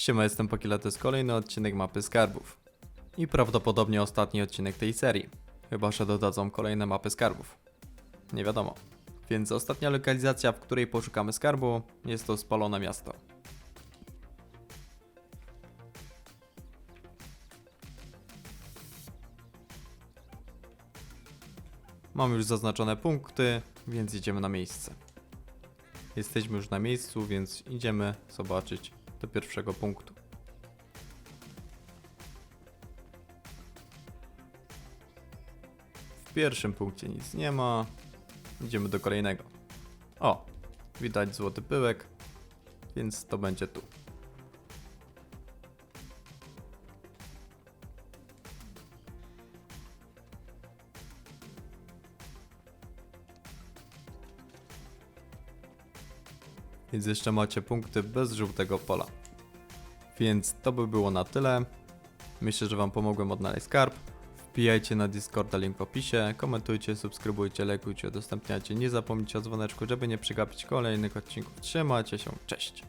Siema, jestem Pokila, to jest kolejny odcinek mapy skarbów. I prawdopodobnie ostatni odcinek tej serii. Chyba, że dodadzą kolejne mapy skarbów. Nie wiadomo. Więc ostatnia lokalizacja, w której poszukamy skarbu, jest to spalone miasto. Mam już zaznaczone punkty, więc idziemy na miejsce. Jesteśmy już na miejscu, więc idziemy zobaczyć do pierwszego punktu. W pierwszym punkcie nic nie ma. Idziemy do kolejnego. O, widać złoty pyłek, więc to będzie tu. Więc jeszcze macie punkty bez żółtego pola. Więc to by było na tyle. Myślę, że Wam pomogłem odnaleźć skarb. Wbijajcie na Discorda, link w opisie. Komentujcie, subskrybujcie, lajkujcie, udostępniajcie. Nie zapomnijcie o dzwoneczku, żeby nie przegapić kolejnych odcinków. Trzymajcie się, cześć!